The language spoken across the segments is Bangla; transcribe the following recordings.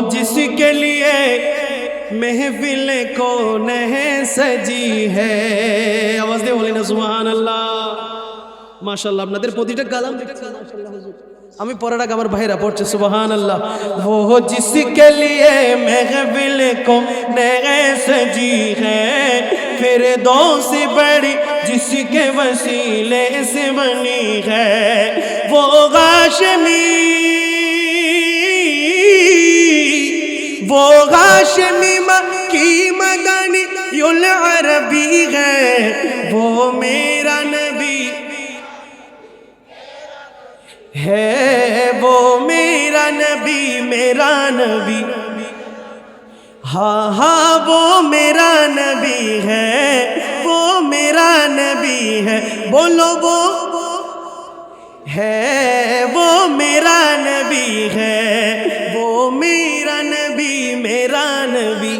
جس کے لیے محفل کو نہیں سجی ہے۔ آواز دے بولے سبحان اللہ ماشاءاللہ আপনাদের প্রতিটা কালাম দেখছেন মাশাআল্লাহ হুজুর আমি পড়ার আগে আমার ভাইরা পড়ছে সুবহান আল্লাহ وہ جس کے لیے محفل کو نئے سجی ہے۔ پھر دو سے بڑی، جس کے وسیلے سے بنی ہے۔ وہ غاشمی۔ وہ ہاشمی مکی مدنی یلعربی ہے، وہ میرا نبی ہے، وہ میرا نبی میرا نبی۔ ہاں ہاں وہ میرا نبی ہے، وہ میرا نبی ہے۔ بولو وہ ہے، وہ میرا نبی ہے، وہ میرا نبی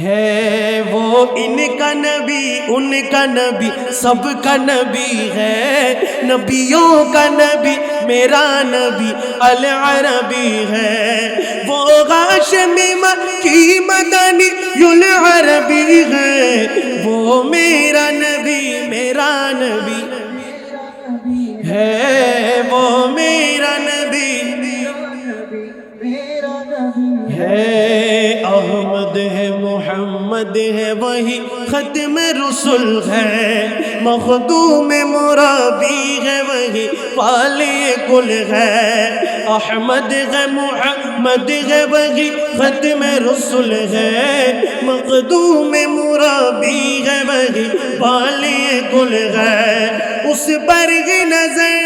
ہے وہ ان کا نبی، ان کا نبی، سب کا نبی ہے۔ نبیوں کا نبی، میرا نبی، العربی ہے۔ وہ غاشم کی مدنی، یل عربی ہے۔ وہ میرا نبی میرا نبی ہے۔ وہ میرا ہے۔ احمد ہے، محمد ہے، وہی ختم رسول ہے۔ مخدوم مرابی ہے، وہی پالے کل ہے۔ احمد ہے، محمد ہے، وہی ختم رسول ہے۔ مخدوم مرابی ہے، وہی پالے کل ہے۔ اس پر ہی نظر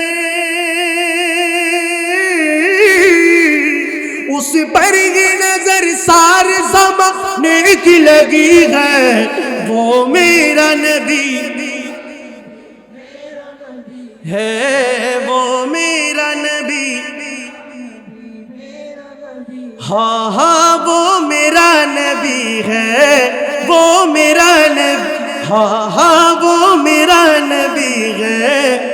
اس پر ہی نظر سار زمانے کی لگی ہے۔ وہ میرا نبی۔ ہے وہ میرا نبی۔ ہاں ہاں وہ میرا نبی ہے۔ وہ میرا نبی۔ ہاں ہاں وہ میرا نبی ہے۔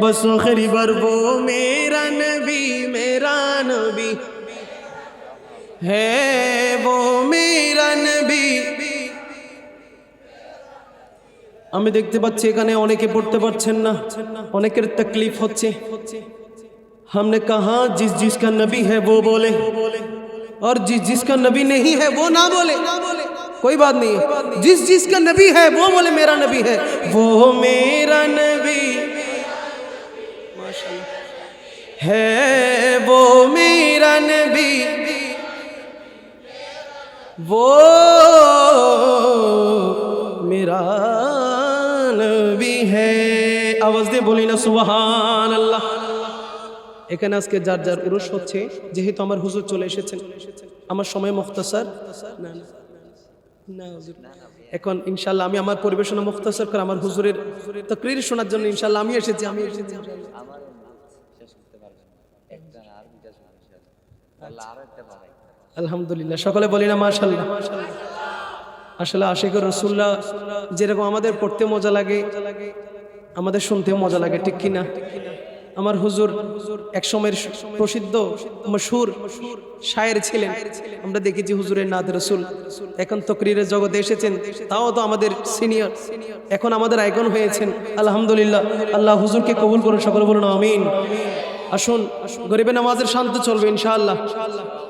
بس خریبر وہ میرا ہے وہ میرا نبی۔ আমি দেখতে পাচ্ছি এখানে অনেকে পড়তে পারছেন না। অনেকের তকলিফ হচ্ছে। ہم نے کہا جس جس کا نبی ہے وہ بولے اور جس جس کا نبی نہیں ہے وہ نہ بولے کوئی بات نہیں ہے جس جس کا نبی ہے وہ بولے میرا نبی ہے وہ میرا نبی ہے وہ میرا نبی वो मेरा नबी है आवाज দিয়ে বলি না সুবহান আল্লাহ এখানে আজকে যার যার উরুস হচ্ছে যেহেতু আমার হুজুর চলে এসেছেন আমার সময় মুখতাসার না না, না হুজুর এখন ইনশাল্লাহ আমি আমার পরিবেশনা মুখতাসার করে আমার হুজুরের তকরির শোনার জন্য ইনশাল্লাহ আমি এসেছি আমি এসেছি ইনশাআল্লাহ। আমার শেষ করতে পারবেন একটা না আর দুইটা শোনা শেষ তাহলে আরো একটা বাড়াই আলহামদুলিল্লাহ। সকলে বলি না মাশাল্লাহ। আসলে আশেখর রসুল্লাহ যেরকম আমাদের পড়তে মজা লাগে, আমাদের শুনতেও মজা লাগে, ঠিক কিনা? আমার হুজুর এক সময়ের প্রসিদ্ধ, মশহুর শায়ের ছিলেন। আমরা দেখেছি হুজুরের নাদ রসুল। এখন তকরিরের জগতে এসেছেন, তাও তো আমাদের সিনিয়র। এখন আমাদের আইকন হয়েছেন। আলহামদুলিল্লাহ। আল্লাহ হুজুরকে কবুল করুন, সকল বলুন, আমিন। আসুন গরিবে নামাজের শান্ত চলবে, ইনশাআল্লাহ।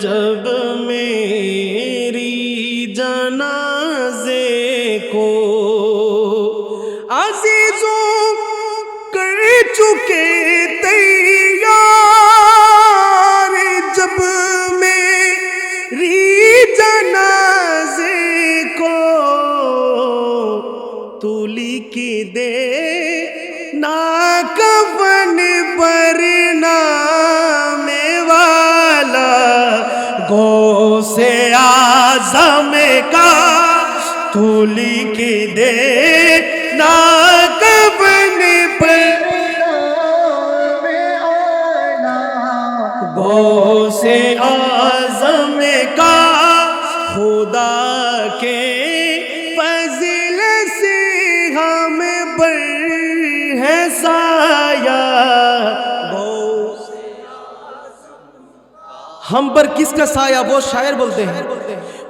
जब में اعظم کا تھولی کی دے ناکبن پر گو سے اعظم کا خدا کے فضل سے ہم پر ہے سایہ ہم پر کس کا سایہ؟ وہ شاعر بولتے ہیں۔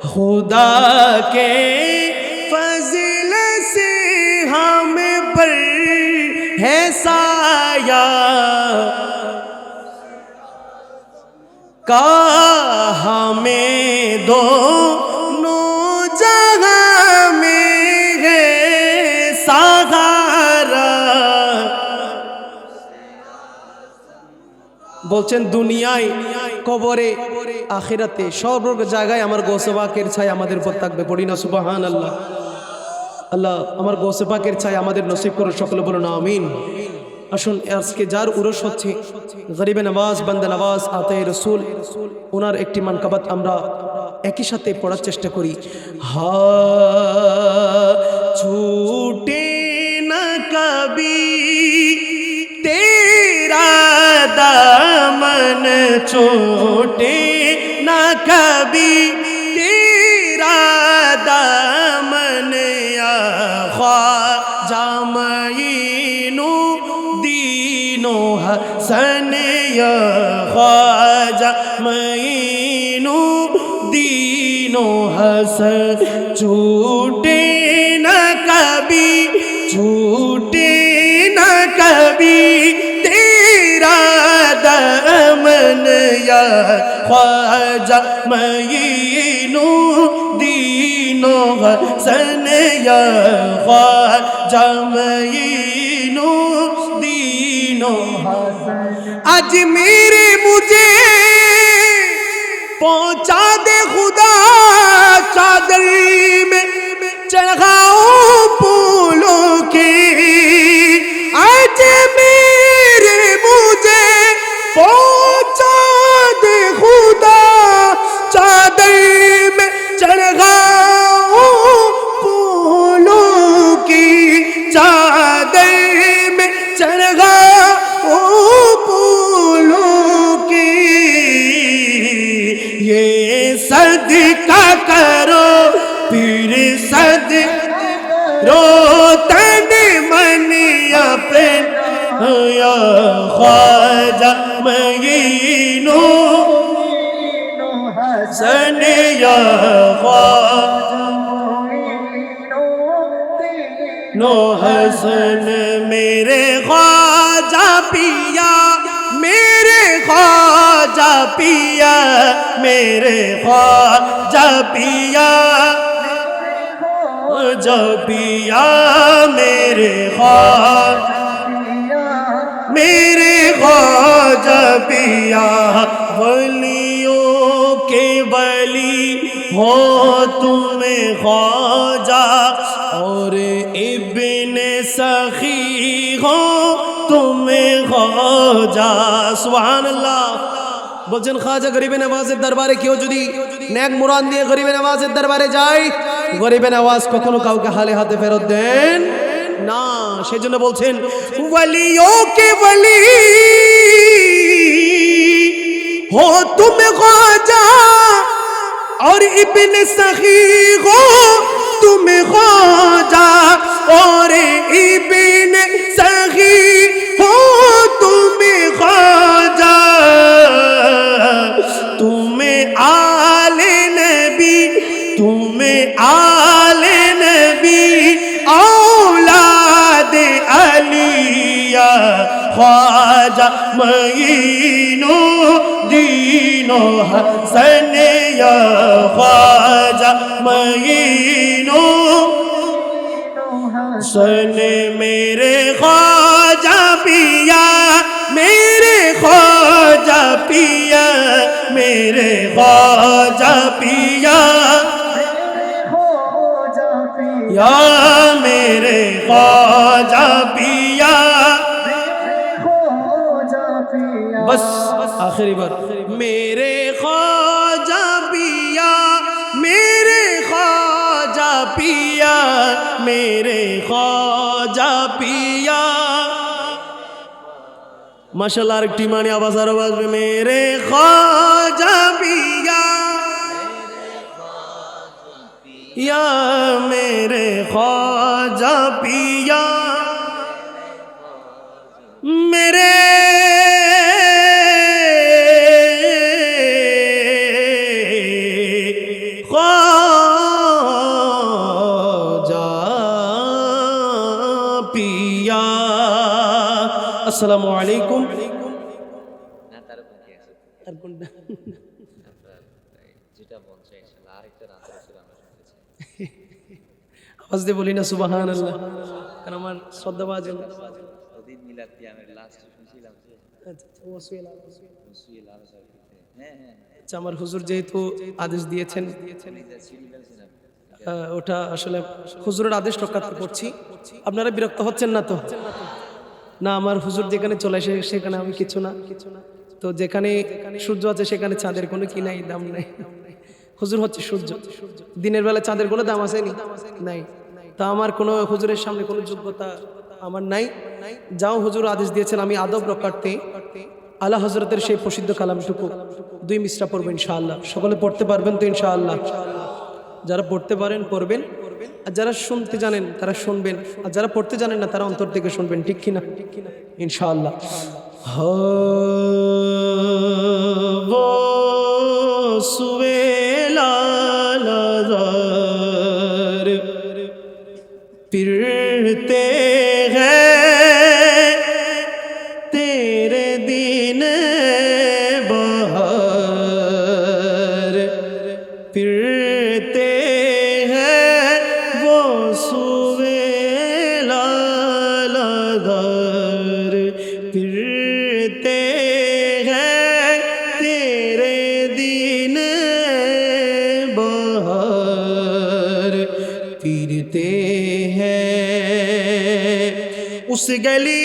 خدا کے فضل سے ہم پر ہے سایہ۔ کا ہمیں دو نو جگہ میں ہے আখিরাতে সর্ব জায়গায় আমার গোসবাকের ছাই আমাদের উপর থাকবে। পড়ি না সুবাহান আল্লাহ আল্লাহ আমার গোসবাকের ছাই আমাদের নসিব করে সকলে বলুন, আমিন। আসুন, আজকে যার উরস হচ্ছে, গরিবে নওয়াজ বান্দা নওয়াজ আতে রসুল, ওনার একটি মানকাবাত আমরা একই সাথে পড়ার চেষ্টা করি। হা दामन छोटे ना कभी तेरा दामन या ख्वाजा मईनु दीनो हसन या ख्वाजा मईनु दीनो हसन छूटे न कभी छूटे न कभी یا خواجہ معینو دینو حسن یا خواجہ معینو دینو حسن۔ آج میرے مجھے پہنچا دے خدا چادر میں، چڑھاؤ پور مینو حسن یا نو حسن میرے خواجہ پیا میرے خواجہ پیا میرے خواجہ پیا جب پیا میرے خواجہ میرے خواجہ پیا ولیوں کے ولی ہو بچن خواجہ غریب نوازار کیو جدی، نیک مورادی غریب نواز دربارے جائی غریب نواز کتنا کاؤ کے حالے ہاتھ دین۔ না সেজন্য বলছেন হো তুমি খাজা আর ইবনে সহি গো তুমি খাজা আর مینو دینو حسن یا خواجہ مینو حسن میرے خواجہ پیا، میرے خواجہ پیا، میرے خواجہ پیا۔ یا میرے خواجہ پیا۔ آخری بار میرے خواجہ پیا میرے خواجہ پیا میرے خواجہ پیا ماشاء اللہ آر মাশাল্লাহ আরেকটি মানে আওয়াজ আরও বাজবে মেরে খাজা পিয়া ইয়া মেরে খাজা পিয়া মেরে আমরা আলাইকুম আওয়াজ দিয়ে বলি না সুবাহান আল্লাহ কারণ আমার হ্যাঁ হ্যাঁ আচ্ছা আমার হুজুর যেহেতু আদেশ দিয়েছেন ওটা আসলে হুজুরের আদেশ রক্ষা করছি। আপনারা বিরক্ত হচ্ছেন না তো? না, আমার হুজুর যেখানে চলে আসে সেখানে আমি কিছু না। তো যেখানে সূর্য আছে সেখানে চাঁদের কোনো কি নাই, দাম নাই। হুজুর হচ্ছে সূর্য। দিনের বেলা চাঁদের কোনো দাম আছে নাই। তা আমার কোনো হুজুরের সামনে কোনো যোগ্যতা আমার নাই। যাও হুজুর আদেশ দিয়েছেন, আমি আদব রক্ষার্থে আল্লাহ হজরতের সেই প্রসিদ্ধ কালামটুকু দুই মিশ্রা পড়বেন ইনশাআল্লাহ। সকলে পড়তে পারবেন তো ইনশাআল্লাহ। যারা পড়তে পারেন, পড়বেন। আর যারা শুনতে জানেন, তারা শুনবেন। আর যারা পড়তে জানেন না, তারা অন্তর থেকে শুনবেন, ঠিক কিনা? ইনশাআল্লাহ। হুয়ে সুবেলালার উসে গেলি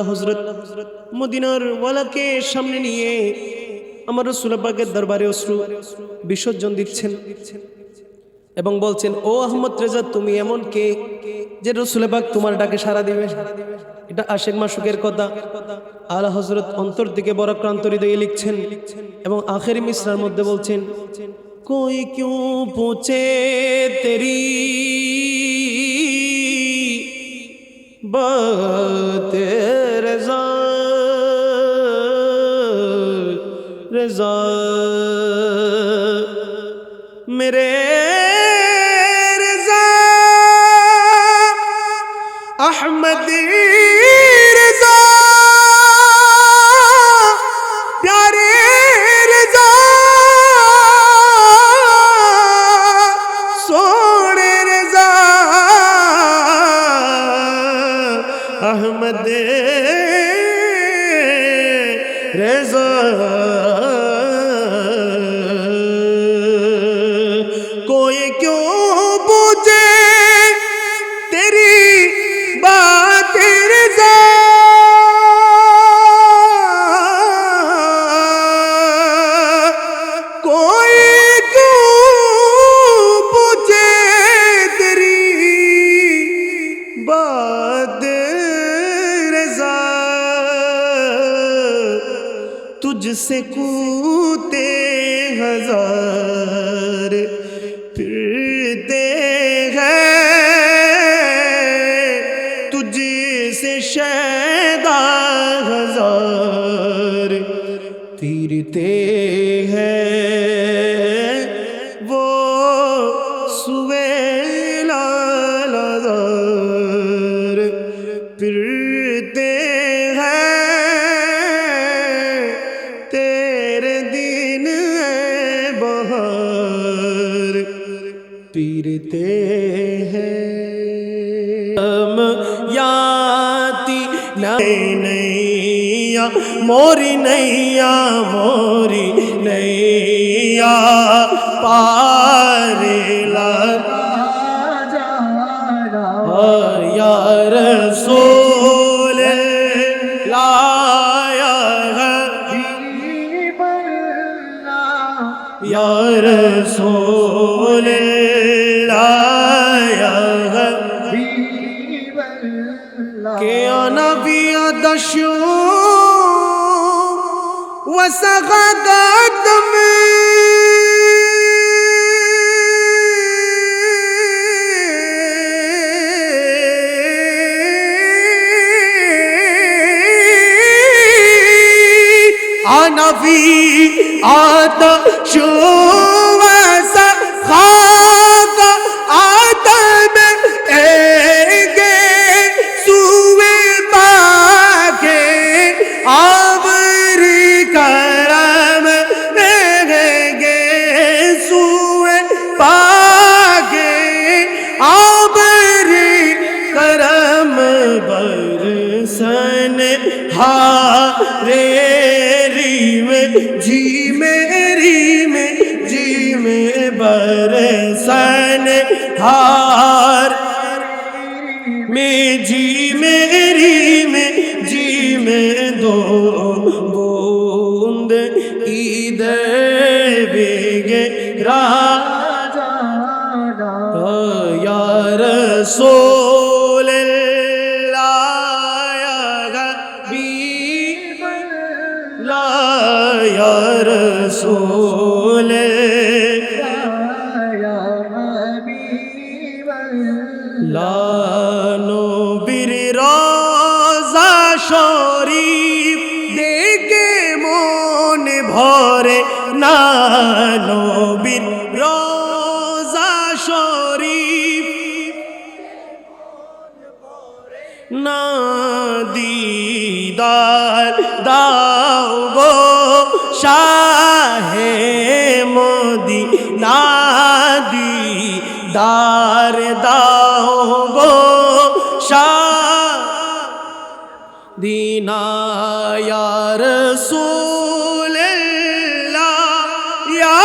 আল্লাহ হজরত মদিনার ওয়ালাকে সামনে নিয়ে আমার রসুলাবাগের দরবারে অশ্রু বিসর্জন দিচ্ছেন এবং বলছেন, ও আহমদ রেজা, তুমি এমন কে যে রসুলে পাক তোমার ডাকে সারা দিবে? এটা আশেক মাসুকের কথা। আলা হজরত অন্তর দিকে বরাক্রান্ত হৃদয়ে লিখছেন এবং আখেরি মিশ্রার মধ্যে বলছেন, কই কিউ পুছে তেরি বাত রেজা मेरे پیتے ہیں وہ سویلا لدر پھرتے ہیں۔ تیرے دین ہے بہار پیرتے ہیں۔ ہم یاتی نہیں موری نہیں نیا موری نیا پار یار سو لایا یا رسول آتا شو सोल দিনায়ার সুল্লা ইয়া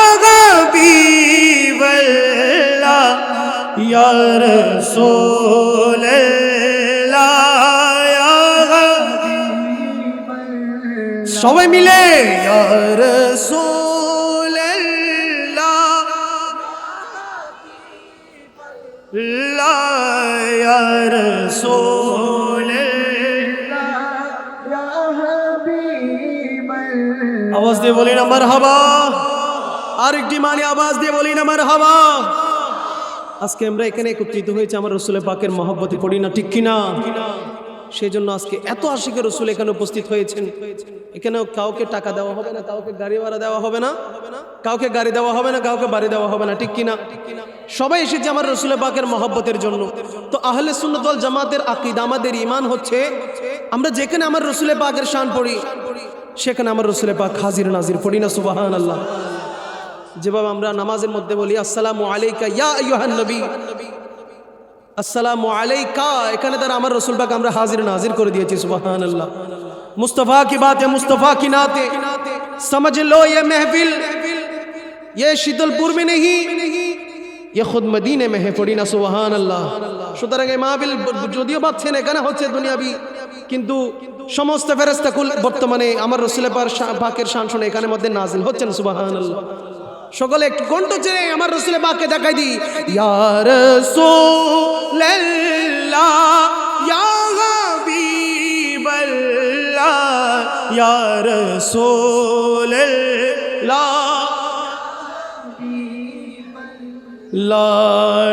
গবিবল্লা ইয়া রাসূলুল্লাহ ইয়া গবিব- সবাই মিলে ইয়া রাসূলুল্লাহ দিয়ে বলি না আমার হাবা আরেকটি মানে আওয়াজ দিয়ে বলি না আমার হাবা আজকে আমরা এখানে একত্রিত হয়েছে, আমার রসুলের পাকের মহব্বতে পড়ি না, ঠিক কিনা? সেই জন্য আজকে এত আশিকে রসুল এখানে উপস্থিত হয়েছেন। এখানে কাউকে টাকা দেওয়া হবে না, কাউকে গাড়ি ভাড়া দেওয়া হবে না, কাউকে গাড়ি দেওয়া হবে না, কাউকে বাড়ি দেওয়া হবে না, ঠিক কিনা? সবাই এসেছে আমার রসুলের পাকের মহব্বতের জন্য। তো আহলে সুন্নতল জামাতের আকিদ, আমাদের ইমান হচ্ছে, আমরা যেখানে আমার রসুলের পাকের শান পড়ি সেখানে আমার রসুলের পাক হাজির নাজির পড়ি না সুবাহান আল্লাহ যেভাবে আমরা নামাজের মধ্যে বলি আসসালামু আলাইকা ইয়া আইয়ুহান নবী আসসালামু আলাইকা এখানে তারা আমার রসুল পাক আমরা হাজির নাজির করে দিয়েছি সুবহানাল্লাহ মুস্তফা की बात है मुस्तफा की नाते समझ लो ये महफिल ये शीतलपुर में नहीं ये खुद मदीने में है পড়ি না সুবহানাল্লাহ সুতরাং এই মাহফিল যদিও পাচ্ছেন এখানে হচ্ছে দুনিয়াবি কিন্তু সমস্ত ফেরেস্তাকুল বর্তমানে আমার রসুলের পাকের শান শুনে এখানে মধ্যে নাজিল হচ্ছেন, সুবহানাল্লাহ। সকলে একটু কণ্ঠ চেনে আমার রসুলের বাক্যে দেখাই দিই। ইয়ার ইয়ার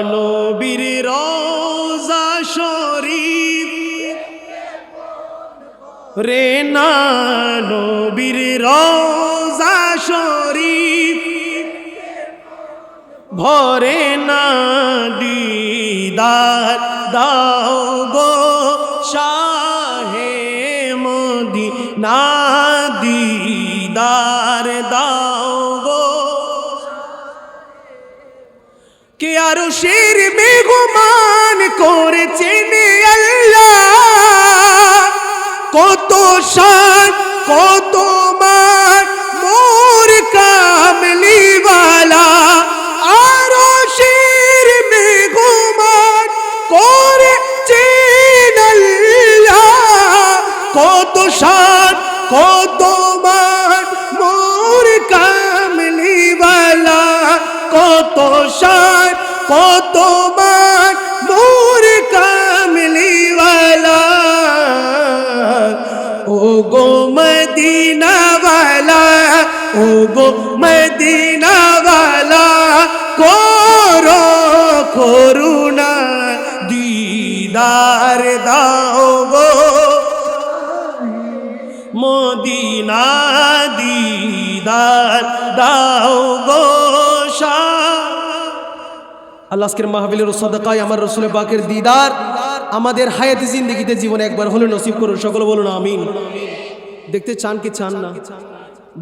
নবীর রোজা রে না নবীর রোজা শরীফ, ভরে না দিদার দাও গো শাহে মোদি না দিদার দাও গো। কে আরও শের বেগুমান করেছেন শান কত মান মোর কামলিওয়ালা আরও শের বেগুমান করেছেন আল্লাহ কত শান কত মান মোর কামলিওয়ালা, কত শান কত ও গো মদিনাওয়ালা, করো করুণা, দিদার দাও গো। মদিনা দিদার দাও গো আল্লাহ আজকের মাহবিলের সদকায় আমার রসুল পাকের দিদার, আমাদের হায়াতি জিন্দগিতে জীবনে একবার হলে নসিব করুন, সকল বলুন আমিন। দেখতে চান কি চান না?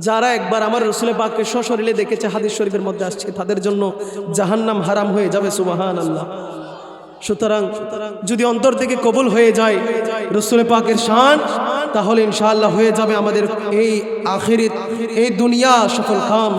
যারা একবার আমার রসুলে পাককে সশরীরে দেখেছে হাদিস শরীফের মধ্যে আসছে, তাদের জন্য জাহান্নাম হারাম হয়ে যাবে সুবাহান আল্লাহ সুতরাং যদি অন্তর থেকে কবুল হয়ে যায় রসুলে পাকের শান, তাহলে ইনশাআল্লাহ হয়ে যাবে আমাদের এই আখিরিত, এই দুনিয়া সফল কাম